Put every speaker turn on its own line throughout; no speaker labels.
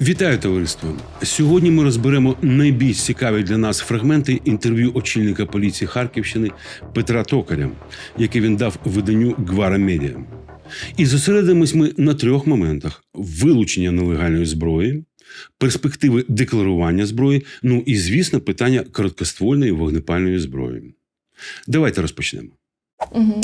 Вітаю товариство! Сьогодні ми розберемо найбільш цікаві для нас фрагменти інтерв'ю очільника поліції Харківщини Петра Токаря, яке він дав виданню Гвара Медіа. І зосередимось ми на трьох моментах: вилучення нелегальної зброї, перспективи декларування зброї, ну і, звісно, питання короткоствольної вогнепальної зброї. Давайте розпочнемо.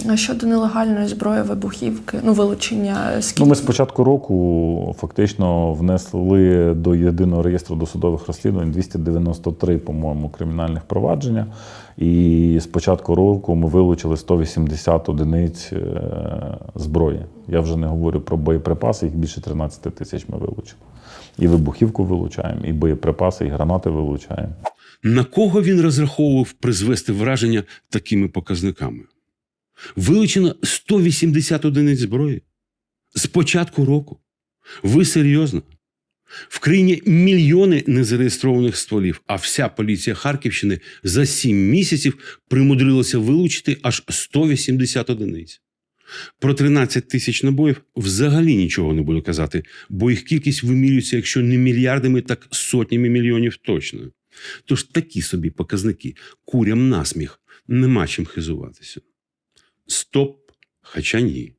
А щодо нелегальної зброї, вибухівки, ну вилучення скільки
Ну, ми з початку року фактично внесли до єдиного реєстру досудових розслідувань 293, по-моєму, кримінальних провадження. І з початку року ми вилучили 180 одиниць е, зброї. Я вже не говорю про боєприпаси, їх більше 13 тисяч ми вилучили. І вибухівку вилучаємо, і боєприпаси, і гранати вилучаємо.
На кого він розраховував призвести враження такими показниками? Вилучено 180 одиниць зброї з початку року. Ви серйозно? В країні мільйони незареєстрованих стволів, а вся поліція Харківщини за 7 місяців примудрилася вилучити аж 180 одиниць. Про 13 тисяч набоїв взагалі нічого не буду казати, бо їх кількість вимірюється, якщо не мільярдами, так сотнями мільйонів точно. Тож такі собі показники курям насміх, нема чим хизуватися. Стоп, хоча ні.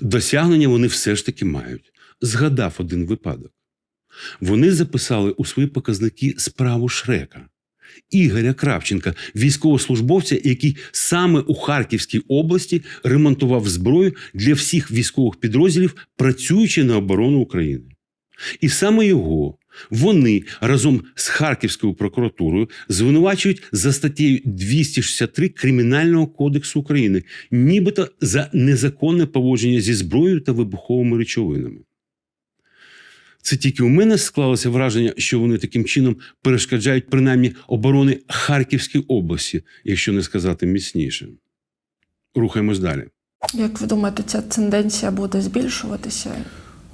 Досягнення вони все ж таки мають. Згадав один випадок. Вони записали у свої показники справу Шрека. Ігоря Кравченка, військовослужбовця, який саме у Харківській області ремонтував зброю для всіх військових підрозділів, працюючи на оборону України. І саме його вони разом з Харківською прокуратурою звинувачують за статтею 263 Кримінального кодексу України, нібито за незаконне поводження зі зброєю та вибуховими речовинами. Це тільки у мене склалося враження, що вони таким чином перешкоджають принаймні оборони Харківської області, якщо не сказати міцніше. Рухаємось далі.
як ви думаєте, ця тенденція буде збільшуватися?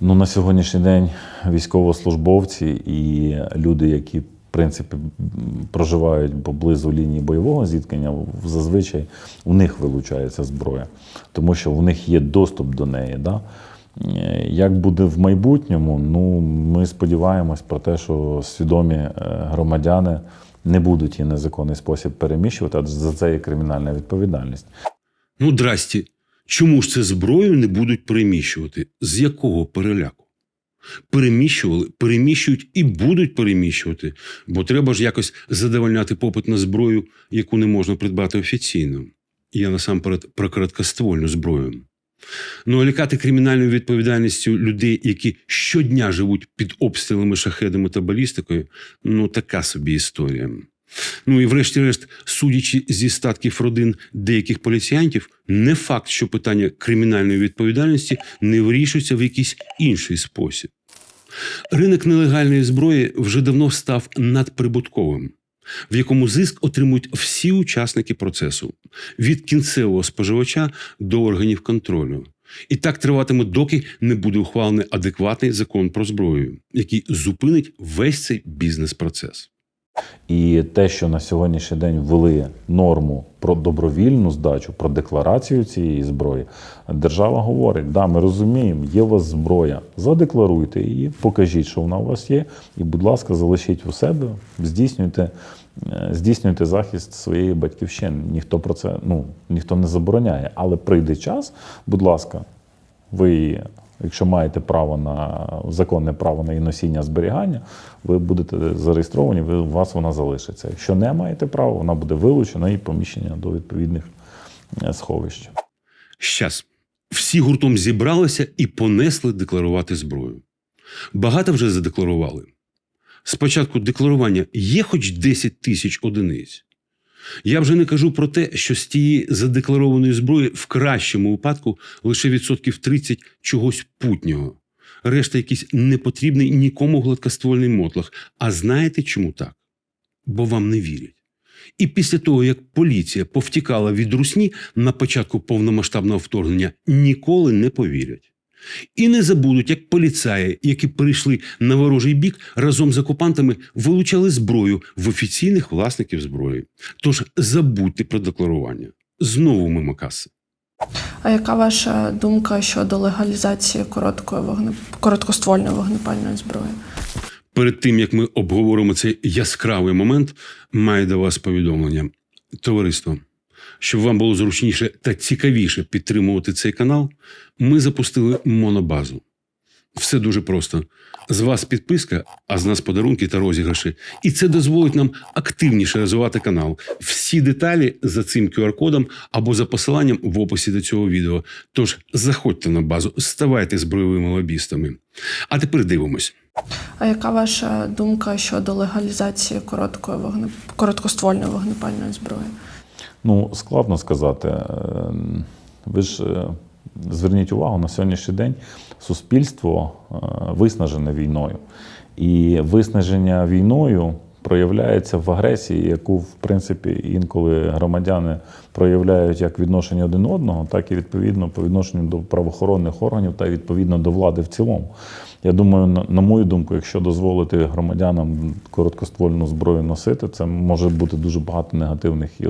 Ну, на сьогоднішній день військовослужбовці і люди, які в принципі проживають поблизу лінії бойового зіткнення, зазвичай у них вилучається зброя, тому що в них є доступ до неї. Да? Як буде в майбутньому, ну ми сподіваємось про те, що свідомі е, громадяни не будуть її незаконний спосіб переміщувати, адже за це є кримінальна відповідальність.
Ну, здрасті, чому ж це зброю не будуть переміщувати? З якого переляку? Переміщували, переміщують і будуть переміщувати, бо треба ж якось задовольняти попит на зброю, яку не можна придбати офіційно. Я насамперед про короткоствольну зброю. Ну, а лякати кримінальною відповідальністю людей, які щодня живуть під обстрілами, шахедами та балістикою, ну така собі історія. Ну і врешті-решт, судячи зі статків родин деяких поліціянтів, не факт, що питання кримінальної відповідальності не вирішується в якийсь інший спосіб. Ринок нелегальної зброї вже давно став надприбутковим, в якому зиск отримують всі учасники процесу від кінцевого споживача до органів контролю. І так триватиме, доки не буде ухвалений адекватний закон про зброю, який зупинить весь цей бізнес-процес.
І те, що на сьогоднішній день ввели норму про добровільну здачу, про декларацію цієї зброї, держава говорить: да, ми розуміємо, є у вас зброя, задекларуйте її, покажіть, що вона у вас є, і, будь ласка, залишіть у себе, здійснюйте, е, здійснюйте захист своєї батьківщини. Ніхто про це ну, ніхто не забороняє. Але прийде час, будь ласка, ви якщо маєте право на законне право на її носіння зберігання, ви будете зареєстровані, ви, у вас вона залишиться. Якщо не маєте права, вона буде вилучена і поміщена до відповідних е, сховищ.
Щас. Всі гуртом зібралися і понесли декларувати зброю. Багато вже задекларували. Спочатку декларування є хоч 10 тисяч одиниць. Я вже не кажу про те, що з тієї задекларованої зброї в кращому випадку лише відсотків 30 чогось путнього. Решта якийсь непотрібний нікому гладкоствольний мотлах. А знаєте чому так? Бо вам не вірять. І після того, як поліція повтікала від русні на початку повномасштабного вторгнення, ніколи не повірять. І не забудуть, як поліцаї, які перейшли на ворожий бік, разом з окупантами вилучали зброю в офіційних власників зброї. Тож забудьте про декларування. Знову мимо каси.
А яка ваша думка щодо легалізації короткої вогне... короткоствольної вогнепальної зброї?
Перед тим як ми обговоримо цей яскравий момент, маю до вас повідомлення. Товариство, щоб вам було зручніше та цікавіше підтримувати цей канал, ми запустили монобазу. Все дуже просто. З вас підписка, а з нас подарунки та розіграші. І це дозволить нам активніше розвивати канал. Всі деталі за цим QR-кодом або за посиланням в описі до цього відео. Тож заходьте на базу, ставайте збройовими лобістами. А тепер дивимось.
А яка ваша думка щодо легалізації короткої вогне... короткоствольної вогнепальної зброї?
Ну, складно сказати. Е, Ви ж е, зверніть увагу, на сьогоднішній день суспільство е, виснажене війною. І виснаження війною проявляється в агресії, яку, в принципі, інколи громадяни проявляють як відношення один одного, так і відповідно по відношенню до правоохоронних органів та відповідно до влади в цілому. Я думаю, на, мою думку, якщо дозволити громадянам короткоствольну зброю носити, це може бути дуже багато негативних і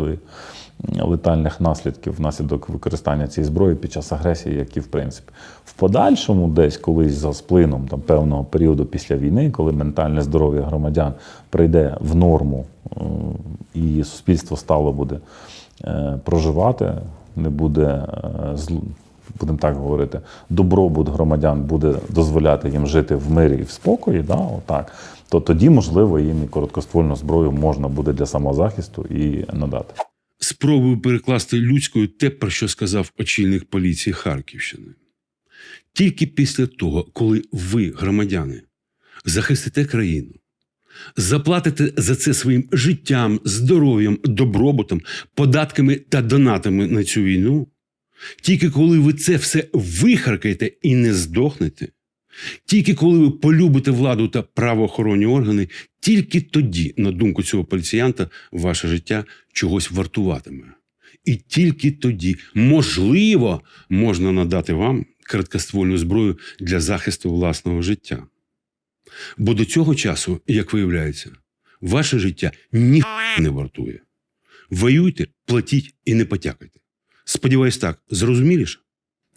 летальних наслідків внаслідок використання цієї зброї під час агресії, які в принципі в подальшому, десь колись за сплином там певного періоду після війни, коли ментальне здоров'я громадян прийде в норму е, і суспільство стало буде е, проживати, не буде е, будемо так говорити, добробут громадян буде дозволяти їм жити в мирі і в спокої, да, отак, то тоді, можливо, їм і короткоствольну зброю можна буде для самозахисту і надати.
Спробую перекласти людською те, про що сказав очільник поліції Харківщини. Тільки після того, коли ви, громадяни, захистите країну, заплатите за це своїм життям, здоров'ям, добробутом, податками та донатами на цю війну, тільки коли ви це все вихаркаєте і не здохнете, тільки коли ви полюбите владу та правоохоронні органи, тільки тоді, на думку цього поліціянта, ваше життя чогось вартуватиме. І тільки тоді, можливо, можна надати вам короткоствольну зброю для захисту власного життя. Бо до цього часу, як виявляється, ваше життя ніхто не вартує. Воюйте, платіть і не потякайте. Сподіваюсь, так, зрозуміліше?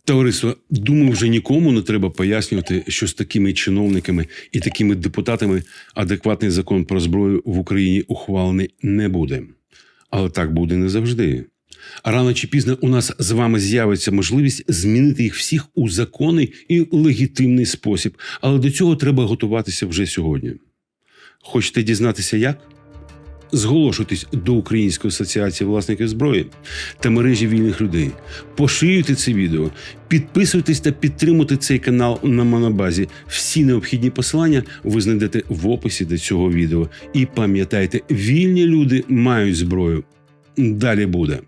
Товариство, думаю, вже нікому не треба пояснювати, що з такими чиновниками і такими депутатами адекватний закон про зброю в Україні ухвалений не буде. Але так буде не завжди. А рано чи пізно у нас з вами з'явиться можливість змінити їх всіх у законний і легітимний спосіб. Але до цього треба готуватися вже сьогодні. Хочете дізнатися як? Зголошуйтесь до Української асоціації власників зброї та мережі вільних людей. Поширюйте це відео, підписуйтесь та підтримуйте цей канал на Монобазі. Всі необхідні посилання ви знайдете в описі до цього відео. І пам'ятайте, вільні люди мають зброю. Далі буде.